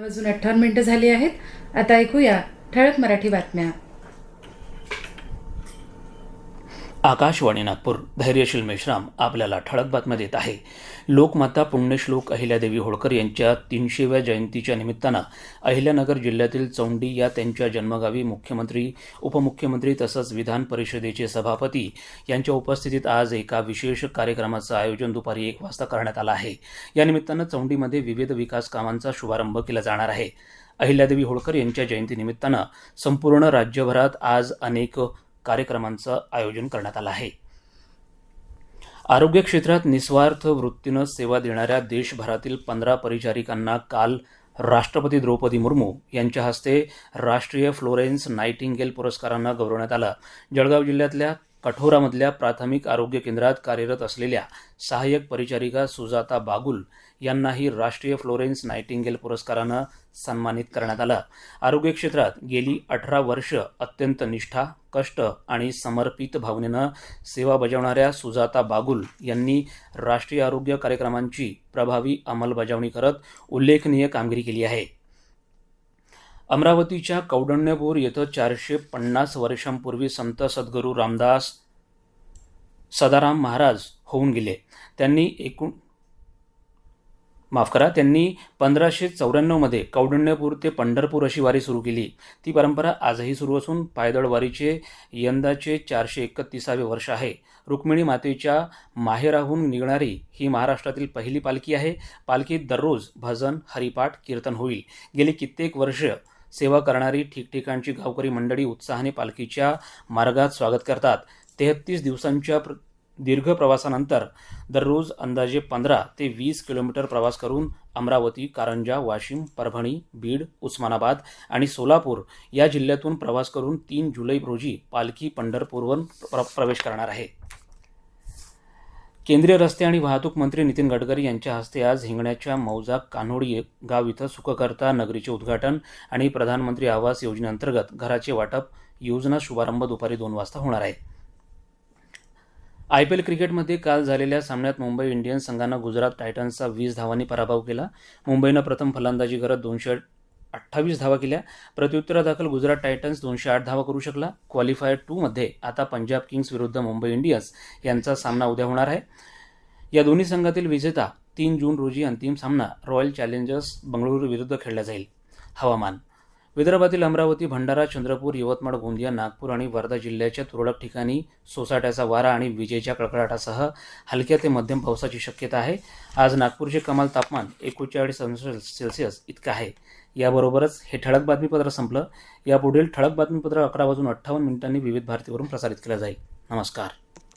वाजून अठ्ठावन्न मिनिटं झाली आहेत. आता ऐकूया ठळक मराठी बातम्या. आकाशवाणी नागपूर धैर्यशील मेश्राम आपल्याला ठळक बातम्या देत आहे. लोकमाता पुण्यश्लोक अहिल्यादेवी होळकर यांच्या तीनशेव्या जयंतीच्या निमित्तानं अहिल्यानगर जिल्ह्यातील चौंडी या त्यांच्या जन्मगावी मुख्यमंत्री उपमुख्यमंत्री तसंच विधान परिषदेचे सभापती यांच्या उपस्थितीत आज एका विशेष कार्यक्रमाचं आयोजन दुपारी एक वाजता करण्यात आलं आहे. या निमित्तानं चौंडीमध्ये विविध विकास कामांचा शुभारंभ केला जाणार आहे. अहिल्यादेवी होळकर यांच्या जयंतीनिमित्तानं संपूर्ण राज्यभरात आज अनेक कार्यक्रमांचं आयोजन करण्यात आलं आहे. आरोग्य क्षेत्रात निस्वार्थ वृत्तीनं सेवा देणाऱ्या देशभरातील पंधरा परिचारिकांना काल राष्ट्रपती द्रौपदी मुर्मू यांच्या हस्ते राष्ट्रीय फ्लोरेन्स नाईटिंगेल पुरस्कारांना गौरवण्यात आलं. जळगाव जिल्ह्यातल्या कठोरामधल्या प्राथमिक आरोग्य केंद्रात कार्यरत असलेल्या सहाय्यक परिचारिका सुजाता बागुल यांनाही राष्ट्रीय फ्लोरेन्स नाइटिंगेल पुरस्कारानं सन्मानित करण्यात आलं. आरोग्य क्षेत्रात गेली अठरा वर्ष अत्यंत निष्ठा कष्ट आणि समर्पित भावनेनं सेवा बजावणाऱ्या सुजाता बागुल यांनी राष्ट्रीय आरोग्य कार्यक्रमांची प्रभावी अंमलबजावणी करत उल्लेखनीय कामगिरी केली आहे. अमरावतीच्या कौडण्यपूर येथे चारशे पन्नास वर्षांपूर्वी संत सद्गुरू रामदास सदाराम महाराज होऊन गेले. त्यांनी एकूण माफ करा त्यांनी पंधराशे चौऱ्याण्णवमध्ये कौडण्यपूर ते पंढरपूर अशी वारी सुरू केली. ती परंपरा आजही सुरू असून पायदळ वारीचे यंदाचे चारशे एकतीसावे वर्ष आहे. रुक्मिणी मातेच्या माहेराहून निघणारी ही महाराष्ट्रातील पहिली पालखी आहे. पालखीत दररोज भजन हरिपाठ कीर्तन होईल. गेली कित्येक वर्ष सेवा करणारी ठिकठिकाणची गावकरी मंडळी उत्साहाने पालखीच्या मार्गात स्वागत करतात. तेहत्तीस दिवसांच्या प्र दीर्घ प्रवासानंतर दररोज अंदाजे पंधरा ते वीस किलोमीटर प्रवास करून अमरावती कारंजा वाशिम परभणी बीड उस्मानाबाद आणि सोलापूर या जिल्ह्यातून प्रवास करून तीन जुलै रोजी पालखी पंढरपूरवर प्र प्रवेश करणार आहे. केंद्रीय रस्ते आणि वाहतूक मंत्री नितीन गडकरी यांच्या हस्ते आज हिंगण्याच्या मौजा कान्होडी गाव इथं सुखकर्ता नगरीचे उद्घाटन आणि प्रधानमंत्री आवास योजनेअंतर्गत घराचे वाटप योजना शुभारंभ दुपारी दोन वाजता होणार आहे. आय पी एल क्रिकेटमध्ये काल झालेल्या सामन्यात मुंबई इंडियन्स संघानं गुजरात टायटन्सचा वीस धावांनी पराभव केला. मुंबईनं प्रथम फलंदाजी करत दोनशे अठ्ठावीस धावा केल्या. प्रत्युत्तरादाखल गुजरात टायटन्स दोनशे आठ धावा करू शकला. क्वालिफायर टूमध्ये आता पंजाब किंग्स विरुद्ध मुंबई इंडियन्स यांचा सामना उद्या होणार आहे. या दोन्ही संघातील विजेता तीन जून रोजी अंतिम सामना रॉयल चॅलेंजर्स बंगळुरू विरुद्ध खेळला जाईल. हवामान विदर्भातील अमरावती भंडारा चंद्रपूर यवतमाळ गोंदिया नागपूर आणि वर्धा जिल्ह्याच्या तुरळक ठिकाणी सोसाट्याचा वारा आणि विजेच्या कडकडाटासह हलक्या ते मध्यम पावसाची शक्यता आहे. आज नागपूरचे कमाल तापमान एकोणचाळीस अंश सेल्सिअस इतकं आहे. याबरोबरच हे ठळक बातमीपत्र संपलं. यापुढील ठळक बातमीपत्र अकरा वाजून अठ्ठावन्न मिनिटांनी विविध भारतीवरून प्रसारित केलं जाईल. नमस्कार.